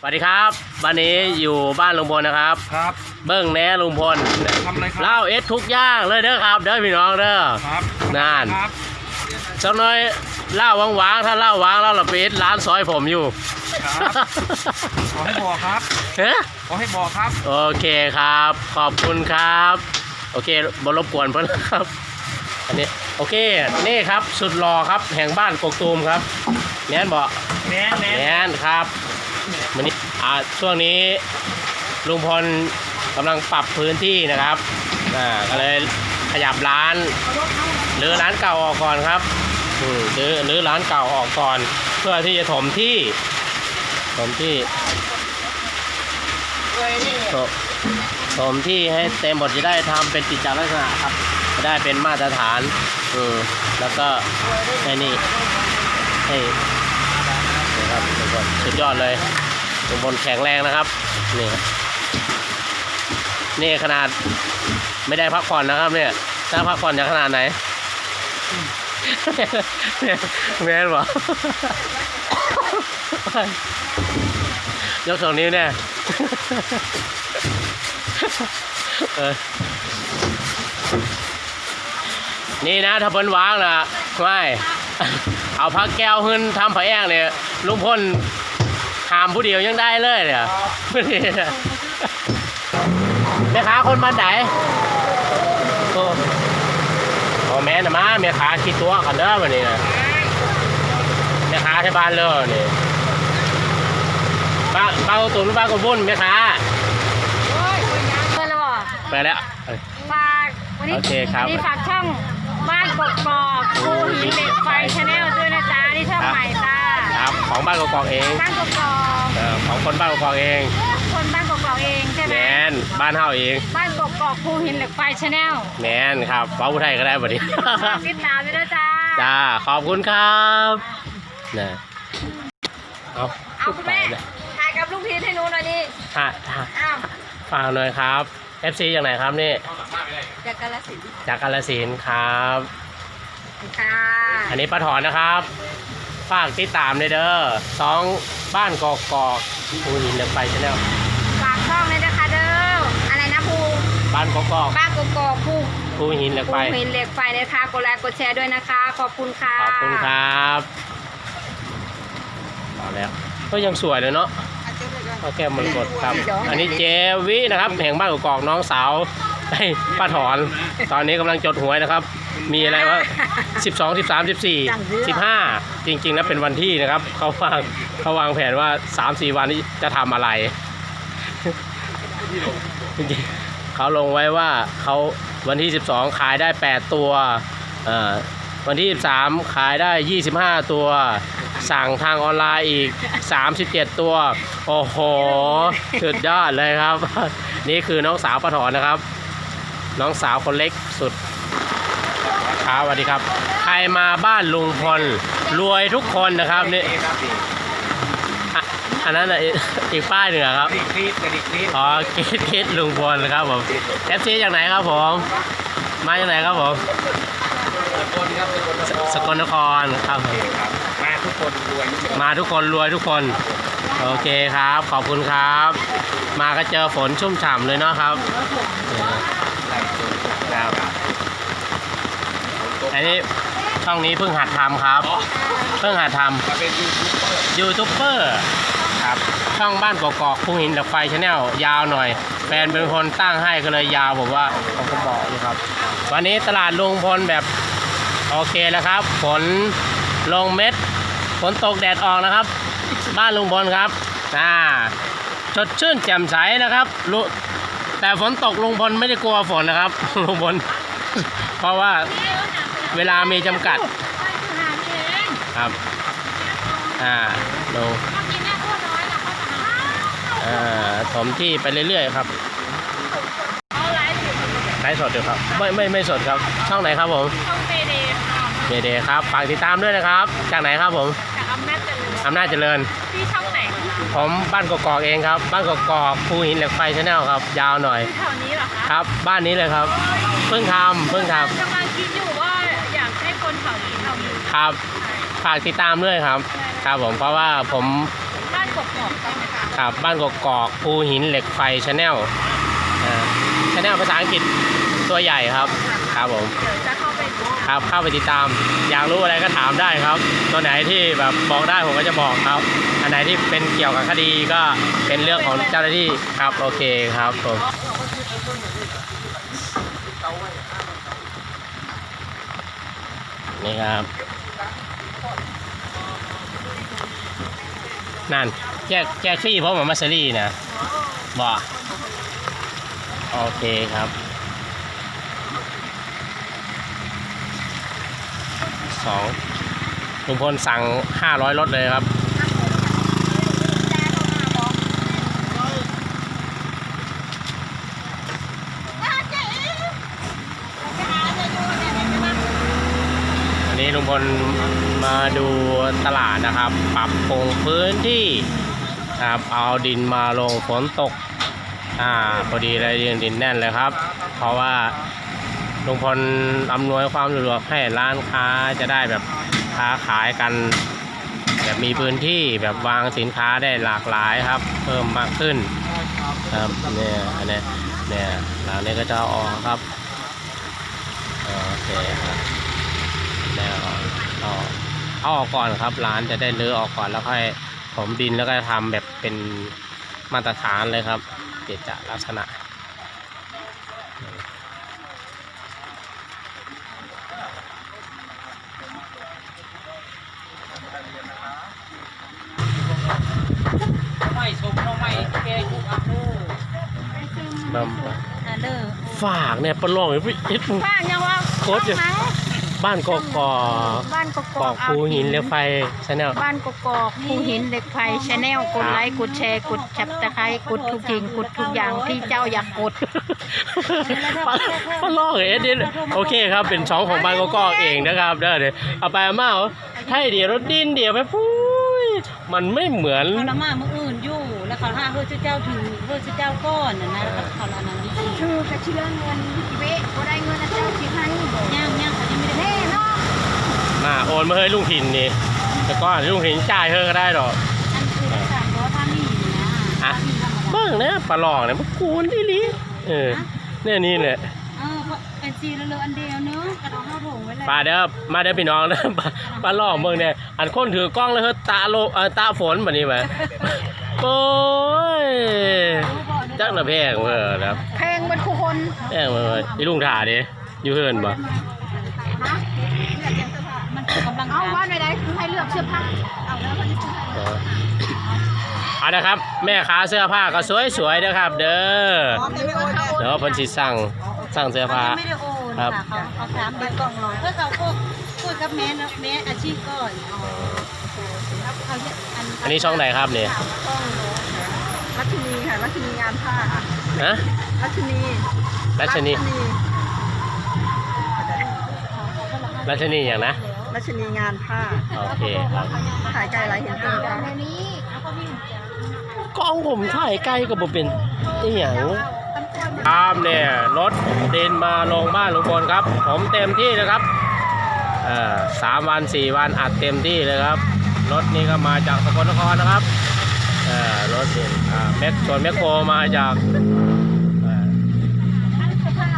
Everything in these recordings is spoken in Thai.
สวัสดีครับ วันนี้อยู่บ้านลุงพลนะครับ ครับเบิ้งแหน่ลุงพลทำอะไรครับเล่าเอสทุกอย่างเลยเด้อครับ เด้อพี่น้องเด้อครับนั่นครับสักหน้อยเล่าว่างๆถ้าเล่าว่างเล่าละปีดร้านซอยผมอยู่ครับขอให้บอกครับเฮ้ยขอให้บอกครับโอเคครับ ขอบคุณครับ โอเคบรบกวนเพื่อนครับ อันนี้โอเคนี่ครับสุดหล่อครับแห่งบ้านกกตูมครับแม่นบอกแน่แน่แม่นครับ วันนี้อ่าช่วงนี้ลุงพลกำลังปรับพื้นที่นะครับอ่าก็เลยขยับร้านหรือร้านเก่าออกก่อนครับอืมหรือหรือร้านเก่าออกก่อน เพื่อที่จะถมที่ถมที่ถถมที่ให้เต็มหมดจะได้ทำเป็นกิจลักษณะครับจะได้เป็นมาตรฐานอืมแล้วก็ไอ้นี่ให้นี่ครับทุกคนสุดยอดเลย ลุงพลแข็งแรงนะครับ นี่นี่ขนาดไม่ได้พักผ่อนนะครับ เนี่ยถ้าพักผ่อนจะขนาดไหนแม่นบอกยกสองนิ้วเนี่ยนี่นะถ้าเพิ่นวางนะไม่เอาพักแก้วขึ้นทำผ้าแอ้งเนี่ยลุงพล หามผู้เดียวยังได้เลยเนี่ยแม่ค้าคนบ้านไหนโอ้โอ้แม่นะมาแม่ค้าคิดตัวกันเด้อวันนี้นะแม่ค้าที่บ้านเลยนี่บ้านบ้านตุนบ้านกบุญแม่ค้าโอ้ยคนยังเพื่อนแล้วเหรอไปแล้วเอ้ยฝากวันนี้โอเคครับวันนี้ฝากช่องบ้านกกอกภูหินเหล็กไฟชาแนลด้วยนะจ๊ะนี่ช่องใหม่จ้า ครับของบ้านกอกๆเองบ้านกกอกเออของคนบ้านกอกๆเองคนบ้านกกอกเองใช่ไหแมมนบ้านเฮาเองบ้านกกอกภูหินเหล็กไฟชาแนลแมนครับเว้าผู้ไทยก็ได้บัดนี้ ติดตามด้วยนะจ๊ะจ้าขอบคุณครับนะเอาเอาคุณแม่ถ่ายกับลูกพีชให้หนูหน่อยดิถ่ายถ่ายอ้าวฝากหน่อยครับ FC จากไหนครับนี่จากกาลสินธุ์จากกาลสินธุ์ครับ ค่ะอันนี้ป้าถอนนะครับ ฝากติดตามเลยเด้อสองบ้านกอกกอกภูหินเหล็กไฟชาแนลฝากช่องเลยนะคะเด้ออะไรนะภูบ้านกอกกอกบ้านกกอกภูภูหินเหล็กภูไฟหินเหล็กไฟนะคะกดไลค์กดแชร์ด้วยนะคะ ขอบคุณค่ะขอบคุณครับเอาแล้วก็ยังสวยเลยเนาะเอาแก้มมรกตครับ อันนี้เจวินะครับแห่งบ้านกอกๆน้องสาวไอ้ป้าถอน ตอนนี้กำลังจดหวยนะครับ มีอะไรวะ12 13 14 15 จริงๆแล้วเป็นวันที่นะครับเขาวางเขาวางแผนว่า3-4วันนี้จะทำอะไร จริงๆเขาลงไว้ว่าเขาวันที่ 12 ขายได้ 8 ตัววันที่ 13 ขายได้ 25 ตัว สั่งทางออนไลน์อีก 37 ตัว โอ้โหสุดยอดเลยครับ นี่คือน้องสาวปะถอนนะครับ น้องสาวคนเล็กสุด ครับสวัสดีครับ ใครมาบ้านลุงพลรวยทุกคนนะครับนี่อะอันนั้นน่ะอีกอีกป้ายหนึ่งอะครับดิคลิปกับดิคลิปอ๋อคิดคิดลุงพลครับผมเอฟซีจากไหนครับผม มาจากไหนครับผม สกลครับสกลนคสรกลนครครับผมครับมาทุกคนรวยทุกคนมาทุกคนรวยทุกคน โอเคครับ ขอบคุณครับ มาก็เจอฝนชุ่มฉ่ำเลยเนาะครับ ครับ อันนี้ช่องนี้เพิ่งหัดทำครับ เพิ่งหัดทมาเป็นยูทูบเบอร์ำยูทูบเบอร์ครับช่องบ้านกอกๆพุ่งหินดับไฟชาแนลยาวหน่อย แฟนเป็นคนตั้งให้ก็เลยยาวผมว่าผมก็บอกอยู่ครับ วันนี้ตลาดลุงพลแบบโอเคแล้วครับฝนลงเม็ดฝนตกแดดออกนะครับ บ้านลุงพลครับอ่าสดชื่นแจ่มใสนะครับลุแต่ฝนตกลุงพลไม่ได้กลัวฝนนะครับ ลุงพลเพราะว่า เวลามีจำกัดครับอ่าดูอ่าถมที่ไปเรื่อยๆครับไลฟ์สดอยู่ครับ ไม่ไม่ไม่สดครับ ช่องไหนครับผมช่องเปเดย์ค่ะเดเดครับฝากติดตามด้วยนะครับ จากไหนครับผมจากอำนาจเจริญอำนาจเจริญที่ช่องไหนคะผมบ้านกอกๆเองครับ บ้านกอกๆภูหินเหล็กไฟชาแนลครับ ยาวหน่อยคือแถวนี้เหรอคะครับ บ้านนี้เลยครับ เพิ่งทำเพิ่งทกำ ครับฝากติดตามด้วยครับ ครับผมเพราะว่าผมบ้านกกกอกกันนะคะครับบ้านกกอกภูหินเหล็กไฟชาแนลชาแนลภาษาอังกฤษตัวใหญ่ครับ ครับผมเดี๋ยวจะเข้าไปดูครับเข้าไปติดตาม อยากรู้อะไรก็ถามได้ครับ ตัวไหนที่แบบบอกได้ผมก็จะบอกครับ อันไหนที่เป็นเกี่ยวกับคดีก็เป็นเรื่องของเจ้าหน้าที่ครับโอเคครับผมนี่ครับ นั่นแจกแจกฟรีเพราะมันมาซารีนะบ่โอเคครับสองลุงพลสั่งห้าร้อยรถเลยครับ นี้ลุงพลมาดูตลาดนะครับ ปรับปรุงพื้นที่ครับเอาดินมาลงฝนตกอ่าพอดีเลยยังดินแน่นเลยครับ เพราะว่าลุงพลอำนวยความสะดวกให้ร้านค้าจะได้แบบค้าขายกันแบบมีพื้นที่แบบวางสินค้าได้หลากหลายครับ เพิ่มมากขึ้นครับเนี่ยอันเนี้ยเนี่ยหลังนี้ก็จะอาออกครับโอเคครับ แล้วเอาเอาออกก่อนครับ ร้านจะได้รื้อออกก่อนแล้วค่อยถมดินแล้วก็ทำแบบเป็นมาตรฐานเลยครับเจจะลักษณะไม่ชมน้องไม่แกยุกอัพเดอร์บอ่าเด้อำฝากเนี่ยปลาลองไอ้เอ็ดบ้านยังว่าโคตรอยู่ไหม บ้านกอกกอบ้านกกกออกกภูหินเรือไฟชาแนลบ้านกกอกภูหินเหล็กไฟชาแนลกดไลค์กดแชร์กดจับตะไคร้กดทุกสิ่งกดทุกอย่างที่เจ้าอยากกดปลาปลาลองเอ็ดนี่โอเคครับเป็นช่องของบ้านกอกกอกเองนะครับเด้อเดี๋ยวเอาไปเอามาเอาให้เดี๋ยวรถดินเดี๋ยวไปปุ้ยมันไม่เหมือนเขาละมาเมื่ออื่นอยู่แล้วเขาห้าเพื่อเจ้าถึงเพื่อเจ้าก้อนนะนะเขาละนั้นดีคือกระเชื่อเงินเวะบ่ได้เงินนะเจ้าสิให้บอกย่าง มาโอนมาให้ลุงถิ่นนี่แต่ก่อนลุงถิ่นจ่ายเธอก็ได้หรอกอันคือได้สามร้อยพันนี่นะอะเบิ่งนะปลาหลอกเนี่ยมันกูนที่ลีเออเนี่ยนี่แหละเออเป็นซีเรืออันเดียวเนื้อกระดองข้าวผงไว้เลยปลาเด้อมาเด้อพี่น้องเด้อปลาปลาหลอกเบิ่งเนี่ยอันคนถือกล้องแล้วเฮ้ยตาโลเออตาฝนแบบนี้ไหมโอ้ยจักระแพงเว้อแล้วแพงเป็นคู่คนแพงเว้ยอีลุงถ่าดิอยู่เฮิรนบ่นะมัน กำลังเอาบ้านไหนๆคือให้เลือกเสื้อผ้าเอาแล้วคนที่ซื้อให้เออเอาละครับ แม่ค้าเสื้อผ้าก็สวยๆนะครับ เด้อเดี๋ยวเพิ่นสิสั่งสั่งเสื้อผ้าไม่ได้โอนครับค่ะเขาเขาถามเด็กกล่องร้อยเพื่อเขาพูดพูดกับแม่นะแม่อาชีพก่อนเขาเนี่ยอันอันนี้ช่องไหนครับเนี่ยรัชนีค่ะรัชนีงานผ้าค่ะฮะรัชนีรัชนีรัชนีอย่างนะ รัชนีงานผ้าโอเคครับขายไก่ลายเห็นตรงกันในนี้เอาก็มีกล้องผมถ่ายใกล้กับผมเป็นอหย่างครับเนี่ยรถดินมาลงบ้านลุงพลครับ ผมเต็มที่นะครับเอ่อสามวันสี่วันอัดเต็มที่เลยครับ รถนี้ก็มาจากสกลนครนะครับเอ่อรถดินอ่าแม็กส่วนแมคโครมาจากเอ่อ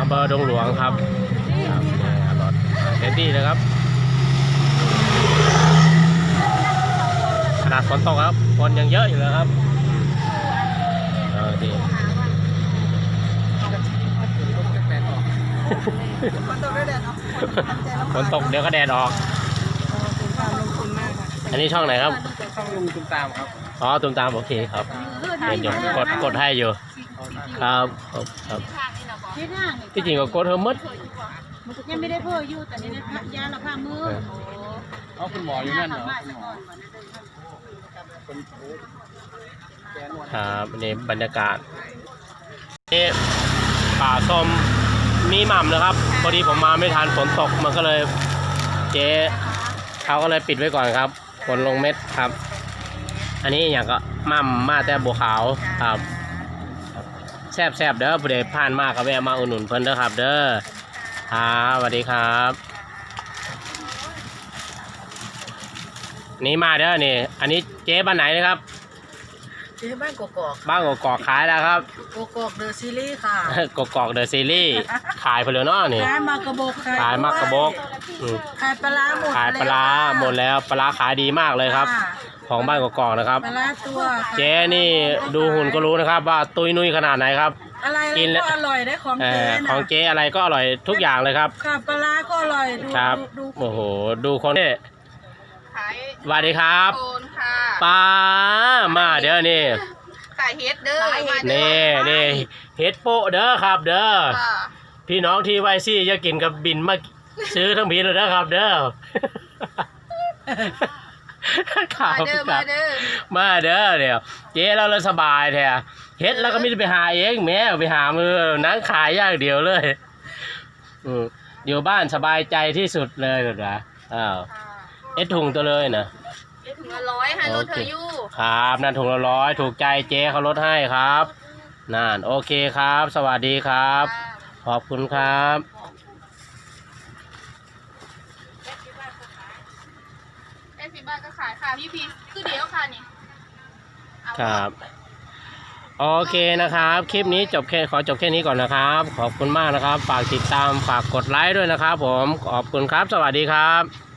อำเภอดงหลวงครับครับเนี่ยรถเต็มที่เลยครับ ขนาด ฝนตกครับคนยังเยอะอยู่เลยครับโอเคคนตัวด้วยแดดเนาะฝนตกเดี๋ยวก็แดดออกถึงความลงทุนมากค่ะอันนี้ช่องไหนครับต้องลุงตุ้มตามครับ อ๋อตุมตามโอเคครับเดี๋ยวเดี๋ยวกดกดให้อยู่ ครับครับครับที่ห้างที่จริงก็กดเธอมดยังไม่ได้เพิ่มอยู่แต่นี่นะยาละผ้ามือเอาคุณหมออยู่นั่นเหรอผ้า ครับนนี้บรรยากาศนี่ป่าส้มมีหม่ำนะครับ พอดีผมมาไม่ทันฝนตกมันก็เลยเจ๊เขาก็เลยปิดไว้ก่อนครับฝนลงเม็ดครับ อันนี้อย่างก็หม่ำมาแต่บัวขาวครับแซบแซบๆเด้อผู้ใดผ่านมากก็แวะมาอุดหนุนเพิ่นเด้อครับ เด้อครับสวัสดีครับ นี่มาเด้อนี่ อันนี้เจ๊บ้านไหนนะครับ เจ๊บ้านกกอกบ้านกกอกขายแล้วครับกกอกเดอะซีรีส์ค่ะกกอกเดอะซีรีส์ขายไปเลยเนาะนี่ ขายมากระบอกขายมักกะบกอืมขายปลาร้าหมดขายปลาร้าหมดแล้วปลาร้าขายดีมากเลยครับะของบ้านกกอกนะครับปลาร้าตัวค่ะเจ๊นี่ดูหุ่นก็รู้นะครับ ว่าตุยนุ้ยขนาดไหนครับอะไรกินแล้วก็อร่อยได้ของเอเจ๊อนะของเจ๊อะไรก็อร่อยทุกอย่างเลยครับค่ะปลาร้าก็อร่อยดูครับดูโอ้โหดูคนนี้ขาย สวัสดีครับโคนค่ะป้ามาเด้อนี่ขายเฮ็ดเด้อมาเด้นี่อนี่เฮ็ดโปะเด้อครับ เด้อค่ะพี่น้องที่ไวซี่จะกินกับบินมาซื้อทั้งพีเลยนะครับ เด้อครัมาบเด้อครัมาบเด้อมาเด้อเดี๋ยวเจ๊เราเลยสบายแท้เฮ็ดแล้วก็ไม่ได้ไปหาเองแม่ไปหามือนั่งขายอย่างเดียวเลยอืมอยู่บ้านสบายใจที่สุดเลยนะอ้าวเอ็ดถุงตัวเลยนะเฮ็ดถุงละร้อยให้รถเธออยู่ครับนั่นถุงละร้อยถูกใจเจ๊เขาลดให้ครับนั่นโอเคครับ สวัสดีครับขอบคุณครับ แค่สิบบาทก็ขายค่ะพี่พีคือเดียวค่ะนี่เอาครับ โอเคนะครับ คลิปนี้จบแค่ขอจบแค่นี้ก่อนนะครับ ขอบคุณมากนะครับ ฝากติดตามฝากกดไลค์ด้วยนะครับ ผมขอบคุณครับ สวัสดีครับ